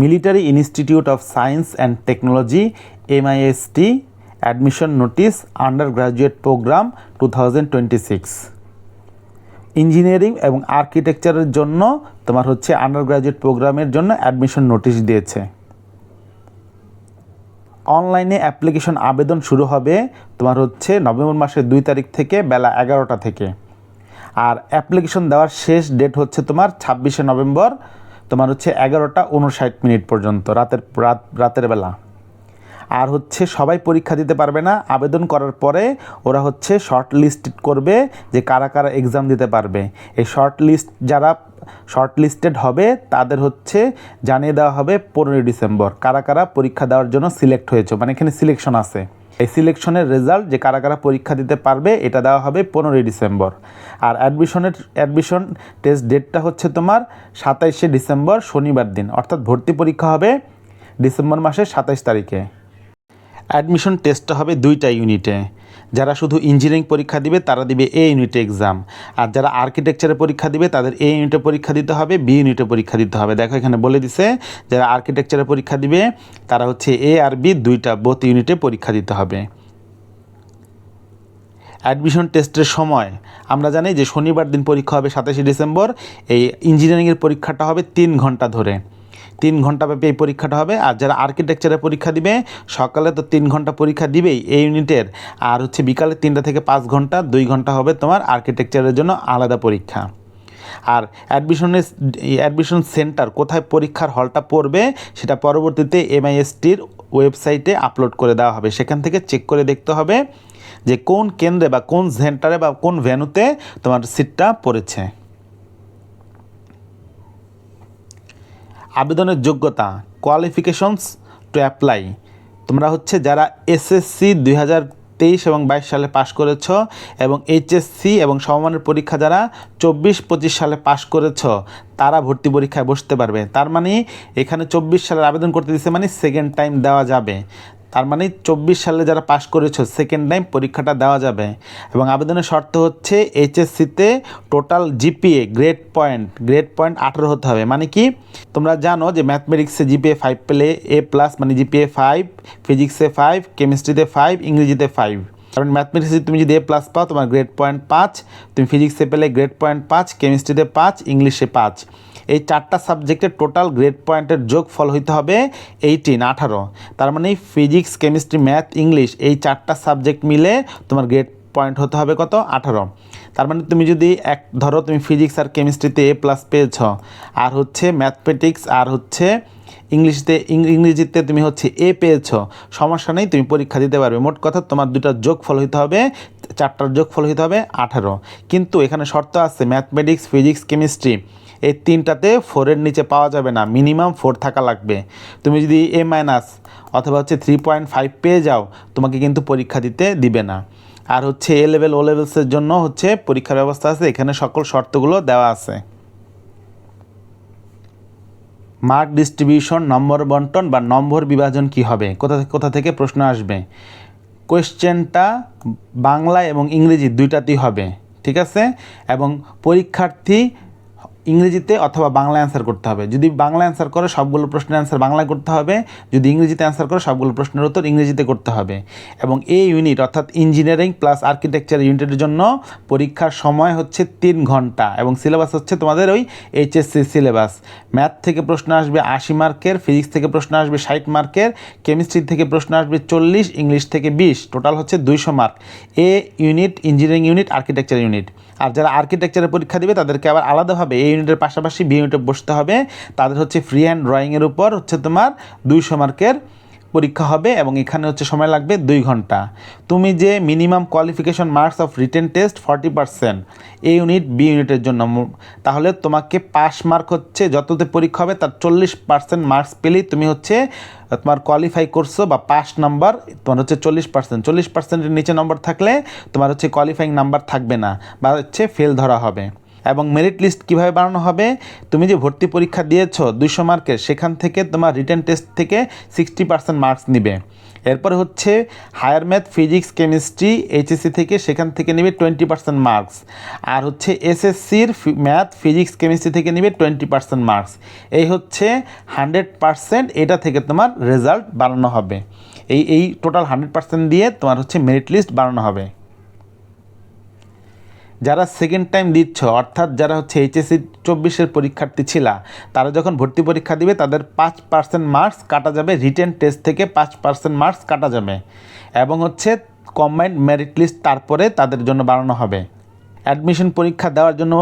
Military institute of science and technology MIST admission notice undergraduate program two thousand twenty six engineering এবং আর্কিটেকচারের জন্য তোমার হচ্ছে under graduate প্রোগ্রামের জন্য অ্যাডমিশন নোটিশ দিয়েছে। অনলাইনে অ্যাপ্লিকেশন আবেদন শুরু হবে তোমার হচ্ছে নভেম্বর মাসের দুই তারিখ থেকে বেলা এগারোটা থেকে। আর অ্যাপ্লিকেশন দেওয়ার শেষ ডেট হচ্ছে তোমার ছাব্বিশে নভেম্বর তোমার হচ্ছে এগারোটা উনষাট মিনিট পর্যন্ত, রাতের, রাত, রাতের বেলা। আর হচ্ছে সবাই পরীক্ষা দিতে পারবে না, আবেদন করার পরে ওরা হচ্ছে শর্ট লিস্ট করবে যে কারা কারা এক্সাম দিতে পারবে। এই শর্ট লিস্ট যারা শর্ট লিস্টেড হবে, তাদের হচ্ছে জানিয়ে দেওয়া হবে পনেরোই ডিসেম্বর কারা কারা পরীক্ষা দেওয়ার জন্য সিলেক্ট হয়েছে মানে এখানে সিলেকশন আছে। এই সিলেকশনের রেজাল্ট যে কারা কারা পরীক্ষা দিতে পারবে, এটা দেওয়া হবে পনেরোই ডিসেম্বর। আর অ্যাডমিশনের, অ্যাডমিশন টেস্ট ডেটটা হচ্ছে তোমার সাতাইশে ডিসেম্বর, শনিবার দিন। অর্থাৎ ভর্তি পরীক্ষা হবে ডিসেম্বর মাসের সাতাইশ তারিখে। অ্যাডমিশন টেস্টটা হবে দুইটা ইউনিটে। যারা শুধু ইঞ্জিনিয়ারিং পরীক্ষা দিবে, তারা দিবে এ ইউনিটে এক্সাম আর যারা আর্কিটেকচারের পরীক্ষা দিবে, তাদের এ ইউনিটে পরীক্ষা দিতে হবে বি ইউনিটে পরীক্ষা দিতে হবে। দেখো এখানে বলে দিছে, যারা আর্কিটেকচারের পরীক্ষা দিবে, তারা হচ্ছে এ আর বি দুইটা বোথ ইউনিটে পরীক্ষা দিতে হবে। অ্যাডমিশন টেস্টের সময়, আমরা জানি যে শনিবার দিন পরীক্ষা হবে সাতাশে ডিসেম্বর, এই ইঞ্জিনিয়ারিংয়ের পরীক্ষাটা হবে তিন ঘণ্টা ধরে। তিন ঘণ্টা ব্যাপী এই পরীক্ষাটা হবে। আর যারা আর্কিটেকচারে পরীক্ষা দিবে, সকালে তো তিন ঘণ্টা পরীক্ষা দিবেই এই ইউনিটের আর হচ্ছে বিকালে তিনটা থেকে পাঁচ ঘণ্টা, দুই ঘণ্টা হবে তোমার আর্কিটেকচারের জন্য আলাদা পরীক্ষা। আর অ্যাডমিশনের অ্যাডমিশন সেন্টার কোথায় পরীক্ষার হলটা পড়বে, সেটা পরবর্তীতে এমআইএসটির ওয়েবসাইটে আপলোড করে দেওয়া হবে। সেখান থেকে চেক করে দেখতে হবে যে কোন কেন্দ্রে বা কোন সেন্টারে বা কোন ভ্যানুতে তোমার সিটটা পড়েছে। আবেদনের যোগ্যতা কোয়ালিফিকেশনস টু অ্যাপ্লাই তোমরা হচ্ছে যারা এসএসসি দুই হাজার তেইশ এবং বাইশ সালে পাশ করেছ এবং এইচএসসি এবং সমমানের পরীক্ষা যারা চব্বিশ পঁচিশ সালে পাশ করেছ, তারা ভর্তি পরীক্ষায় বসতে পারবে। তার মানে এখানে চব্বিশ সালের আবেদন করতে দিচ্ছে মানে সেকেন্ড টাইম দেওয়া যাবে। তার মানে চব্বিশ সালে যারা পাশ করেছ সেকেন্ড টাইম পরীক্ষাটা দেওয়া যাবে। এবং আবেদনের শর্ত হচ্ছে এইচএসসিতে total GPA grade point grade point আঠেরো হতে হবে। মানে কি? তোমরা জানো যে ম্যাথমেটিক্সে জিপিএ ফাইভ পেলে এ প্লাস মানে জিপিএ ফাইভ ফিজিক্সে ফাইভ কেমিস্ট্রিতে ফাইভ ইংরেজিতে ফাইভ কারণ ম্যাথমেটিক্সে তুমি যদি এ প্লাস পাও, তোমার গ্রেড পয়েন্ট পাঁচ, তুমি ফিজিক্সে পেলে গ্রেড পয়েন্ট পাঁচ কেমিস্ট্রিতে পাঁচ ইংলিশে পাঁচ। এই চারটা সাবজেক্টের টোটাল গ্রেড পয়েন্টের যোগ ফল হইতে হবে এইটিন আঠারো। তার মানে ফিজিক্স কেমিস্ট্রি ম্যাথ ইংলিশ এই চারটা সাবজেক্ট মিলে তোমার গ্রেড পয়েন্ট হতে হবে কত? আঠারো। তার মানে তুমি যদি এক, ধরো তুমি ফিজিক্স আর কেমিস্ট্রিতে এ প্লাস পেয়েছ, আর হচ্ছে ম্যাথমেটিক্স আর হচ্ছে ইংলিশতে ইংরেজিতে তুমি হচ্ছে এ পেয়েছ, সমস্যা নেই, তুমি পরীক্ষা দিতে পারবে। মোট কথা তোমার দুটার যোগ ফল হইতে হবে, চারটার যোগ ফল হইতে হবে আঠারো। কিন্তু এখানে শর্ত আছে ম্যাথমেটিক্স ফিজিক্স কেমিস্ট্রি এই তিনটাতে ফোরের নিচে পাওয়া যাবে না। মিনিমাম ফোর থাকা লাগবে। তুমি যদি এ মাইনাস অথবা হচ্ছে থ্রি পয়েন্ট ফাইভ পেয়ে যাও, তোমাকে কিন্তু পরীক্ষা দিতে দিবে না। আর হচ্ছে এ লেভেল ও লেভেলসের জন্য হচ্ছে পরীক্ষার ব্যবস্থা আছে। এখানে সকল শর্তগুলো দেওয়া আছে। মার্ক ডিস্ট্রিবিউশন নম্বর বন্টন বা নম্বর বিভাজন কি হবে? কোথা কোথা থেকে প্রশ্ন আসবে? কোয়েশ্চেনটা বাংলা এবং ইংরেজি দুইটাতেই হবে, ঠিক আছে? এবং পরীক্ষার্থী ইংরেজিতে অথবা বাংলা অ্যান্সার করতে হবে। যদি বাংলা অ্যান্সার করে, সবগুলো প্রশ্নের অ্যান্সার বাংলায় করতে হবে। যদি ইংরেজিতে অ্যান্সার করে, সবগুলো প্রশ্নের উত্তর ইংরেজিতে করতে হবে। এবং এই ইউনিট অর্থাৎ ইঞ্জিনিয়ারিং প্লাস আর্কিটেকচার ইউনিটের জন্য পরীক্ষার সময় হচ্ছে তিন ঘণ্টা। এবং সিলেবাস হচ্ছে তোমাদের ওই এইচএসসি সিলেবাস ম্যাথ থেকে প্রশ্ন আসবে আশি মার্কের ফিজিক্স থেকে প্রশ্ন আসবে ষাট মার্কের কেমিস্ট্রি থেকে প্রশ্ন আসবে চল্লিশ ইংলিশ থেকে বিশ। টোটাল হচ্ছে দুইশো mark A unit engineering unit architecture unit আর যারা আর্কিটেকচারের পরীক্ষা দিবে, তাদেরকে আবার আলাদাভাবে এই ইউনিটের পাশাপাশি বি ইউনিটে বসতে হবে। তাদের হচ্ছে ফ্রি হ্যান্ড ড্রয়িংয়ের উপর হচ্ছে তোমার দুইশো মার্কের পরীক্ষা হবে এবং এখানে হচ্ছে সময় লাগবে দুই ঘণ্টা। তুমি যে minimum qualification marks of written test forty percent A unit B ইউনিটের জন্য, তাহলে তোমাকে পাস মার্ক হচ্ছে যততে পরীক্ষা হবে তার চল্লিশ পার্সেন্ট মার্কস পেলেই তুমি হচ্ছে তোমার কোয়ালিফাই করছ বা পাস নাম্বার তোমার হচ্ছে চল্লিশ পার্সেন্ট চল্লিশ পার্সেন্টের নিচে নম্বর থাকলে তোমার হচ্ছে কোয়ালিফাইং নাম্বার থাকবে না বা হচ্ছে ফেল ধরা হবে। এবং মেরিট লিস্ট কীভাবে বানানো হবে? তুমি যে ভর্তি পরীক্ষা দিয়েছ দুইশো মার্কের, সেখান থেকে তোমার রিটেন টেস্ট থেকে সিক্সটি পার্সেন্ট মার্কস নিবে। এরপরে হচ্ছে higher math physics chemistry HSC থেকে সেখান থেকে নেবে টোয়েন্টি পার্সেন্ট মার্কস আর হচ্ছে এসএসসির ম্যাথ ফিজিক্স কেমিস্ট্রি থেকে নেবে টোয়েন্টি পার্সেন্ট মার্কস এই হচ্ছে হান্ড্রেড পার্সেন্ট এটা থেকে তোমার রেজাল্ট বানানো হবে। এই এই টোটাল হান্ড্রেড পার্সেন্ট দিয়ে তোমার হচ্ছে মেরিট লিস্ট বানানো হবে। যারা সেকেন্ড টাইম দিচ্ছ, অর্থাৎ যারা হচ্ছে এইচএসসি চব্বিশের পরীক্ষার্থী ছিল, তারা যখন ভর্তি পরীক্ষা দিবে, তাদের পাঁচ পার্সেন্ট মার্কস কাটা যাবে রিটেন টেস্ট থেকে পাঁচ পার্সেন্ট মার্কস কাটা যাবে। এবং হচ্ছে কম্বাইন্ড মেরিট লিস্ট তারপরে তাদের জন্য বাড়ানো হবে। অ্যাডমিশন পরীক্ষা দেওয়ার জন্য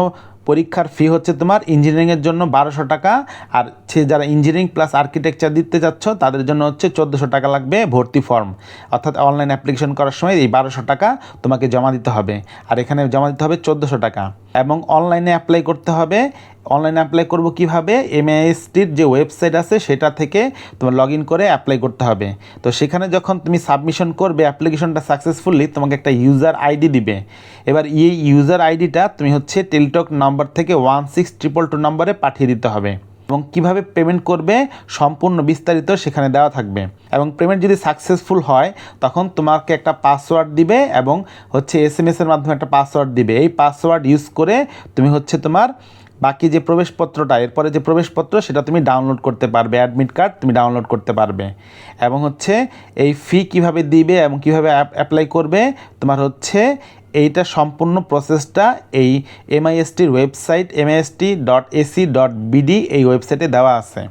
পরীক্ষার ফি হচ্ছে তোমার ইঞ্জিনিয়ারিংয়ের জন্য বারোশো টাকা। আর সে যারা ইঞ্জিনিয়ারিং প্লাস আর্কিটেকচার দিতে যাচ্ছ তাদের জন্য হচ্ছে চোদ্দোশো টাকা লাগবে ভর্তি ফর্ম অর্থাৎ অনলাইন অ্যাপ্লিকেশন করার সময় এই বারোশো টাকা তোমাকে জমা দিতে হবে। আর এখানে জমা দিতে হবে চোদ্দোশো টাকা। এবং অনলাইনে অ্যাপ্লাই করতে হবে অনলাইনে অ্যাপ্লাই করব কীভাবে? এমএসটির যে ওয়েবসাইট আছে, সেটা থেকে তোমার লগ ইন করে অ্যাপ্লাই করতে হবে। তো সেখানে যখন তুমি সাবমিশন করবে অ্যাপ্লিকেশনটা সাকসেসফুলি তোমাকে একটা ইউজার আইডি দিবে। এবার এই ইউজার আইডিটা তুমি হচ্ছে টেলিটক নাম্বার থেকে ওয়ান সিক্স ট্রিপল টু নম্বরে পাঠিয়ে দিতে হবে। এবং কীভাবে পেমেন্ট করবে, সম্পূর্ণ বিস্তারিত সেখানে দেওয়া থাকবে। এবং পেমেন্ট যদি সাকসেসফুল হয়, তখন তোমাকে একটা পাসওয়ার্ড দিবে এবং হচ্ছে এস এম এসের মাধ্যমে একটা পাসওয়ার্ড দিবে। এই পাসওয়ার্ড ইউজ করে তুমি হচ্ছে তোমার বাকি যে প্রবেশপত্রটা, এরপরে যে প্রবেশপত্র, সেটা তুমি ডাউনলোড করতে পারবে অ্যাডমিট কার্ড তুমি ডাউনলোড করতে পারবে। এবং হচ্ছে এই ফি কীভাবে দিবে এবং কীভাবে অ্যাপ্লাই করবে, তোমার হচ্ছে এইটা সম্পূর্ণ প্রসেসটা এই এমআইএসটির website MIST dot AC dot BD এই ওয়েবসাইটে দেওয়া আছে।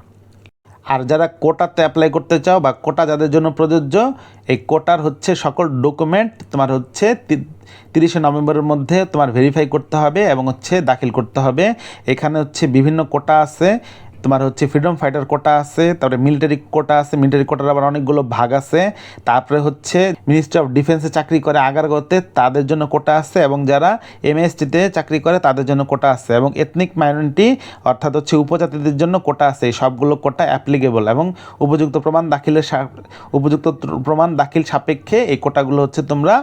আর যারা কোটাতে অ্যাপ্লাই করতে চাও বা কোটা যাদের জন্য প্রযোজ্য, এই কোটার হচ্ছে সকল ডকুমেন্ট তোমার হচ্ছে তিরিশে নভেম্বরের মধ্যে তোমার ভেরিফাই করতে হবে এবং হচ্ছে দাখিল করতে হবে। এখানে হচ্ছে বিভিন্ন কোটা আছে। তোমার হচ্ছে ফ্রিডম ফাইটার কোটা আছে, তারপরে মিলিটারি কোটা আছে মিলিটারি কোটার আবার অনেকগুলো ভাগ আছে। তারপরে হচ্ছে মিনিস্ট্রি অফ ডিফেন্সে চাকরি করে আগারগতে তাদের জন্য কোটা আছে এবং যারা এমএসটিতে চাকরি করে তাদের জন্য কোটা আছে এবং এথনিক মাইনরিটি অর্থাৎ হচ্ছে উপজাতিদের জন্য কোটা আছে। এই সবগুলো কোটা অ্যাপ্লিকেবল এবং উপযুক্ত প্রমাণ দাখিলের উপযুক্ত প্রমাণ দাখিল সাপেক্ষে এই কোটাগুলো হচ্ছে তোমরা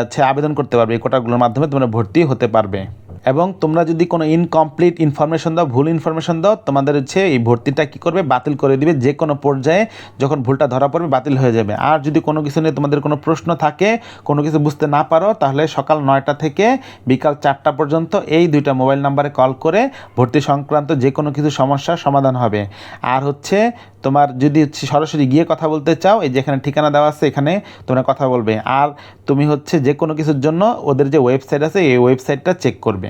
হচ্ছে আবেদন করতে পারবে। এই কোটাগুলোর মাধ্যমে তোমরা ভর্তি হতে পারবে। এবং তোমরা যদি কোনো ইনকমপ্লিট ইনফরমেশন দাও, ভুল ইনফরমেশন দাও, তোমাদের হচ্ছে এই ভর্তিটা কী করবে? বাতিল করে দিবে যে কোনো পর্যায়ে যখন ভুলটা ধরা পড়বে, বাতিল হয়ে যাবে। আর যদি কোনো কিছু নিয়ে তোমাদের কোনো প্রশ্ন থাকে, কোনো কিছু বুঝতে না পারো, তাহলে সকাল নয়টা থেকে বিকাল চারটা পর্যন্ত এই দুইটা মোবাইল নাম্বারে কল করে ভর্তি সংক্রান্ত যে কোনো কিছু সমস্যার সমাধান হবে। আর হচ্ছে তোমার যদি সরাসরি গিয়ে কথা বলতে চাও, এই যেখানে ঠিকানা দেওয়া আছে, এখানে তোমরা কথা বলবে। আর তুমি হচ্ছে যে কোনো কিছুর জন্য ওদের যে ওয়েবসাইট আছে, এই ওয়েবসাইটটা চেক করবে।